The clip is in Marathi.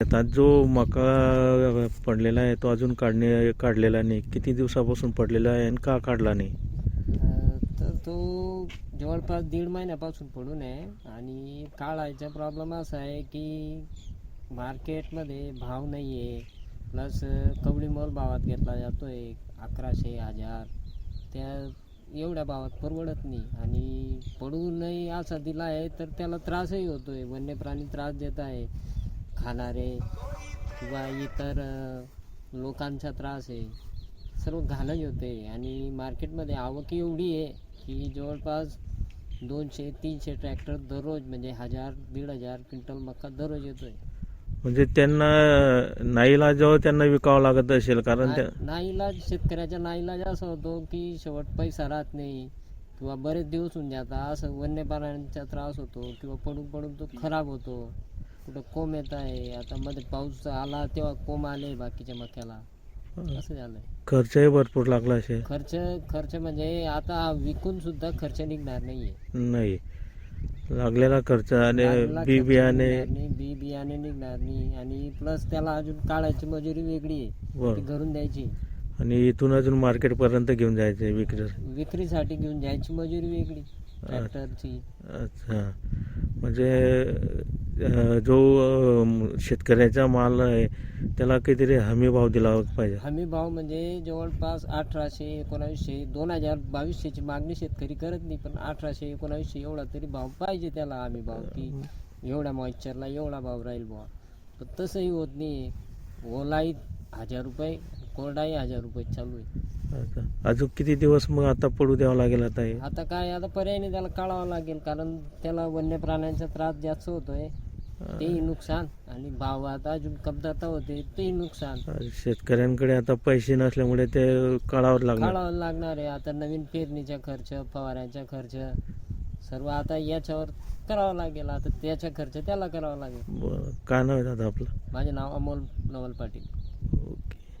आता जो मका पडलेला आहे तो अजून काढणे काढलेला नाही. किती दिवसापासून पडलेला आहे आणि का काढला नाही? तर तो जवळपास दीड महिन्यापासून पडून आहे आणि काढायचा प्रॉब्लेम असा आहे की मार्केटमध्ये भाव नाही आहे प्लस कवडी मोल भावात घेतला जातो आहे अकराशे हजार. त्या एवढ्या भावात परवडत नाही. आणि पडूनही असा दिला आहे तर त्याला त्रासही होतो आहे वन्य प्राणी त्रास देत आहे. खाणारे किंवा इतर लोकांचा त्रास आहे सर्व घाणच होते. आणि मार्केटमध्ये आवक एवढी आहे की जवळपास दोनशे तीनशे ट्रॅक्टर दररोज म्हणजे हजार दीड हजार क्विंटल मका दररोज येतोय. म्हणजे त्यांना नाईलाजावर त्यांना विकावं लागत असेल कारण त्या नाईलाज शेतकऱ्याच्या नाईलाज असा होतो की शेवट पैसा राहत नाही किंवा बरेच दिवस होऊन जातात. असं वन्य प्राण्यांचा त्रास होतो किंवा पडून पडून तो खराब होतो. कुठं कोंब येत आहे आता मध्ये पाऊस आला तेव्हा कोंब आले बाकीच्या मक्याला. असं झालंय. खर्चही भरपूर लागला असेल खर्च खर्च म्हणजे आता विकून सुद्धा खर्च निघणार नाहीये. नाही. लागलेला खर्च आणि लागलेला बी खर्च बियाणे निघणार नाही, बी बियाणे निघणार नाही. आणि प्लस त्याला अजून काढायची मजुरी वेगळी आहे. ती बरं घरून द्यायची. आणि इथून अजून मार्केटपर्यंत घेऊन जायचे विक्री विक्रीसाठी घेऊन जायची मजुरी वेगळी. ट्रॅक्टरची. अच्छा. म्हणजे जो शेतकऱ्याचा माल आहे त्याला काहीतरी हमी भाव दिला पाहिजे. हमी भाव म्हणजे जवळपास अठराशे एकोणावीसशे दोन हजार बावीसशेची मागणी शेतकरी करत नाही पण अठराशे एकोणावीसशे एवढा तरी भाव पाहिजे त्याला हमी भाव की एवढ्या मॉइश्चरला एवढा भाव राहील भाव पण तसंही होत नाही ओलाई हजार रुपये कोरडाही हजार रुपये चालू आहे. अजून किती दिवस मग आता पडू द्यावं लागेल आता हे? आता काय आता पर्यायने त्याला काढावं लागेल कारण त्याला वन्य प्राण्यांचा त्रास जास्त होतोय. तेही नुकसान. आणि भाव आता अजून कमतरता होते तेही नुकसान. शेतकऱ्यांकडे आता पैसे नसल्यामुळे ते काढावं लागणार. काढावं लागणार आहे. आता नवीन पेरणीचा खर्च फवाऱ्याचा खर्च सर्व आता याच्यावर करावा लागेल. आता त्याचा खर्च त्याला करावा लागेल. बरं. काय नाव आहे दादा आपलं? माझे नाव अमोल नवल पाटील.